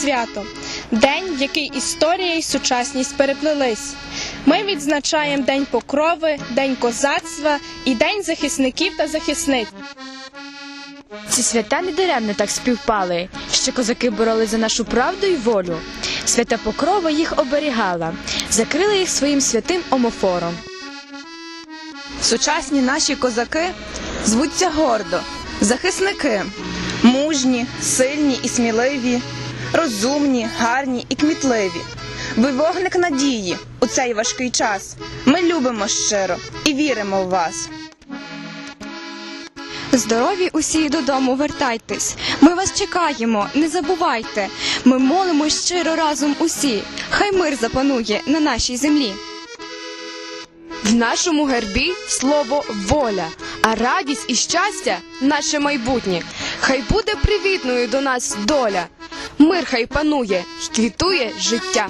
свято, день, в який історія і сучасність переплелись. Ми відзначаємо День Покрови, День козацтва і День захисників та захисниць. Ці свята не даремно так співпали, що козаки боролись за нашу правду і волю. Свята Покрова їх оберігала, закрила їх своїм святим омофором. Сучасні наші козаки звуться гордо, захисники, мужні, сильні і сміливі, розумні, гарні і кмітливі. Ви вогник надії у цей важкий час. Ми любимо щиро і віримо в вас. Здорові усі додому вертайтесь. Ми вас чекаємо, не забувайте. Ми молимо щиро разом усі. Хай мир запанує на нашій землі. В нашому гербі слово воля, а радість і щастя наше майбутнє. Хай буде привітною до нас доля. Мир хай панує й квітує життя.